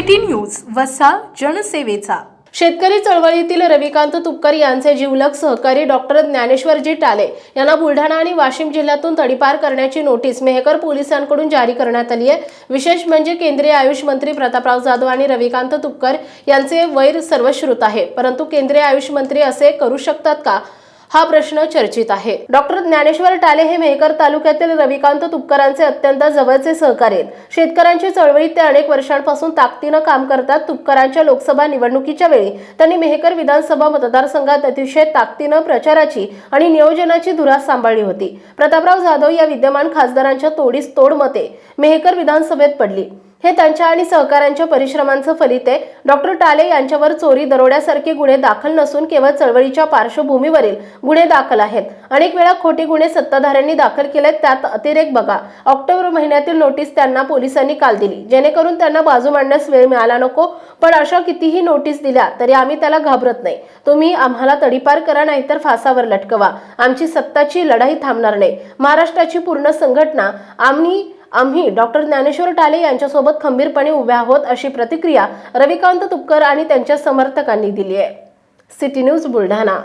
City news वसा जनसेवेचा. शेतकरी चळवळीतील रविकांत तुपकर यांचे जिवलग सहकारी डॉक्टर ज्ञानेश्वरजी टाले यांना बुलढाणा आणि वाशिम जिल्ह्यातून तडीपार करण्याची नोटीस मेहकर पोलिसांकडून जारी करण्यात आली आहे. विशेष म्हणजे केंद्रीय आयुष मंत्री प्रतापराव जाधव आणि रविकांत तुपकर यांचे वैर सर्वश्रुत आहे. परंतु केंद्रीय आयुष मंत्री असे करू शकतात का? हा प्रश्न चर्चित आहे. डॉक्टर ज्ञानेश्वर टाले हे मेहकर तालुक्यातील रविकांत तुपकरांचे अत्यंत जवळचे सहकारी आहेत. शेतकऱ्यांची चळवळीत ते अनेक वर्षांपासून ताकदीनं काम करतात. तुपकरांच्या लोकसभा निवडणुकीच्या वेळी त्यांनी मेहकर विधानसभा मतदारसंघात अतिशय ताकदीनं प्रचाराची आणि नियोजनाची धुरा सांभाळली होती. प्रतापराव जाधव या विद्यमान खासदारांच्या तोडीस तोड मते मेहकर विधानसभेत पडली. हे त्यांच्या आणि सहकाऱ्यांच्या परिश्रमांचं फलित आहे. डॉक्टर टाले यांच्यावर चोरी दरोड्यासारखे गुन्हे दाखल नसून केवळ चळवळीच्या पार्श्वभूमीवरील गुन्हे दाखल आहेत. अनेक वेळा खोटी गुन्हे सत्ताधाऱ्यांनी दाखल केलेत त्यात अतिरेक बघा. ऑक्टोबर महिन्यातील नोटीस त्यांना पोलिसांनी काल दिली. जेणेकरून त्यांना बाजू मांडण्यास वेळ मिळाला नको पण अशा कितीही नोटीस दिल्या तरी आम्ही त्याला घाबरत नाही. तुम्ही आम्हाला तडीपार करा नाहीतर फासावर लटकवा. आमची सत्ताची लढाई थांबणार नाही. महाराष्ट्राची पूर्ण संघटना आम्ही आम्ही डॉक्टर ज्ञानेश्वर टाले यांच्यासोबत खंबीरपणे उभ्या आहोत अशी प्रतिक्रिया रविकांत तुपकर आणि त्यांच्या समर्थकांनी दिली आहे. City news Buldhana.